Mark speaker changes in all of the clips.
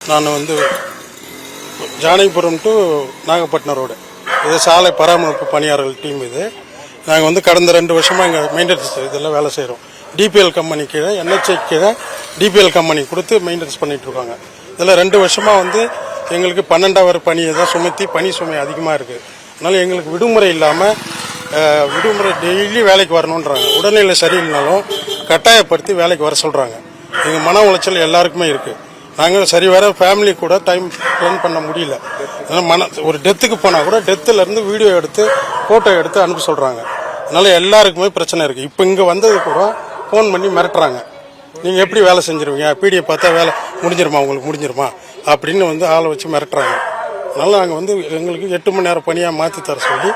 Speaker 1: நான் வந்து Janakipuram to Nagapattinam road இது சாலை பராமரிப்பு பணியாளர்கள் டீம் இது. நாங்கள் வந்து கடந்த ரெண்டு வருஷமாக இங்கே மெயின்டெனன்ஸ் இதில் வேலை செய்கிறோம் டிபிஎல் கம்பெனி கீழே என்ஹெச்ஐ கீழே டிபிஎல் கம்பெனி கொடுத்து மெயின்டெனன்ஸ் பண்ணிட்டு இருக்காங்க. இதில் ரெண்டு வருஷமாக வந்து எங்களுக்கு பன்னெண்டாவது பணியை தான் சுமத்தி பணி சுமை அதிகமாக இருக்குது அதனால் எங்களுக்கு விடுமுறை இல்லாமல் விடுமுறை டெய்லி வேலைக்கு வரணுன்றாங்க உடல்நிலை சரியில்லைனாலும் கட்டாயப்படுத்தி வேலைக்கு வர சொல்கிறாங்க எங்கள் மன உளைச்சல் எல்லாருக்குமே இருக்குது நாங்கள் சரி வர ஃபேமிலி கூட டைம் ஸ்பெண்ட் பண்ண முடியல. அதனால மன ஒரு டெத்துக்கு போனால் கூட டெத்துல இருந்து வீடியோ எடுத்து ஃபோட்டோ எடுத்து அனுப்ப சொல்கிறாங்க அதனால எல்லாருக்குமே பிரச்சனை இருக்குது இப்போ இங்கே வந்தது கூட ஃபோன் பண்ணி மிரட்டுறாங்க. நீங்கள் எப்படி வேலை செஞ்சிருவீங்க? பிடிஎஃப் பார்த்தா வேலை முடிஞ்சிருமா? உங்களுக்கு முடிஞ்சிருமா? அப்படின்னு வந்து ஆளை வச்சு மிரட்டுறாங்க. அதனால நாங்கள் வந்து எங்களுக்கு எட்டு மணி நேரம் பணியாக மாற்றி தர சொல்லி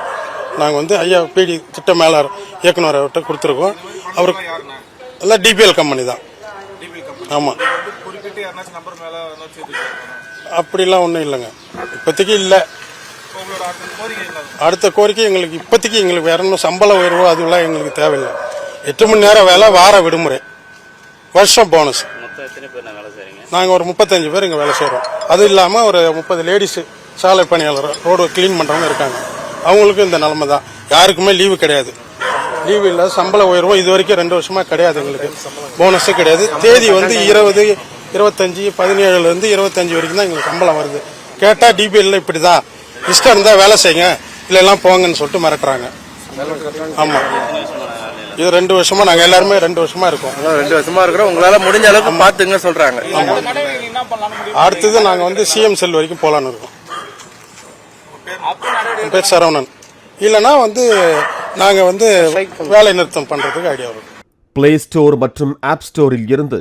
Speaker 1: நாங்கள் வந்து ஐயா பிடி திட்ட மேலாளர் இயக்குனர் அவர்கிட்ட கொடுத்துருக்கோம். அவருக்கு எல்லாம் டிபிஎல் கம்பெனி தான். ஆமாம்
Speaker 2: யாருனாச்சும் நம்பர் மேல
Speaker 1: அப்படிலாம் ஒன்றும் இல்லைங்க. இப்போதைக்கு இல்லை.
Speaker 2: அடுத்த கோரிக்கை என்ன?
Speaker 1: அடுத்த கோரிக்கை எங்களுக்கு இப்போதைக்கு எங்களுக்கு வேற சம்பள உயர்வோ அதெல்லாம் எங்களுக்கு தேவையில்லை. எட்டு மணி நேரம் வேலை வார விடுமுறை. வருஷம் போனஸ் நாங்கள் ஒரு முப்பத்தஞ்சு பேர் இங்கே வேலை செய்கிறோம் அது இல்லாமல் ஒரு முப்பது லேடிஸு சாலை பணியாளர் ரோடு க்ளீன் பண்ணுறவங்க இருக்காங்க. அவங்களுக்கும் இந்த நிலமை தான். யாருக்குமே லீவு கிடையாது. லீவு இல்லை சம்பள உயர்வும் இது வரைக்கும் ரெண்டு வருஷமாக கிடையாது எங்களுக்கு. போனஸே கிடையாது. தேதி வந்து இருபது இருபத்தஞ்சி பதினேழுலேருந்து இருபத்தஞ்சி வரைக்கும் தான் எங்களுக்கு சம்பளம் வருது. கேட்டால் டிபிஎல்ல இப்படி தான் இஷ்டம் இருந்தால் வேலை செய்யுங்க இல்லைலாம் போங்கன்னு சொல்லிட்டு மிரட்டுறாங்க. ஆமாம் இது ரெண்டு வருஷமா நாங்கள் எல்லாருமே ரெண்டு வருஷமா இருக்கோம்.
Speaker 3: அதான் ரெண்டு வருஷமா இருக்கிறோம். உங்களால முடிஞ்ச அளவுக்கு பாத்துங்க சொல்றாங்க.
Speaker 1: அடுத்தது நாங்கள் வந்து சிஎம் செல் வரைக்கும் போகலான்னு இருக்கோம். பேர் சரவணன். இல்லைன்னா வந்து நாங்கள் வந்து வேலை நிறுத்தம் பண்ணுறதுக்கு ஐடியா வரும்.
Speaker 4: பிளே ஸ்டோர் மற்றும் ஆப் ஸ்டோரில் இருந்து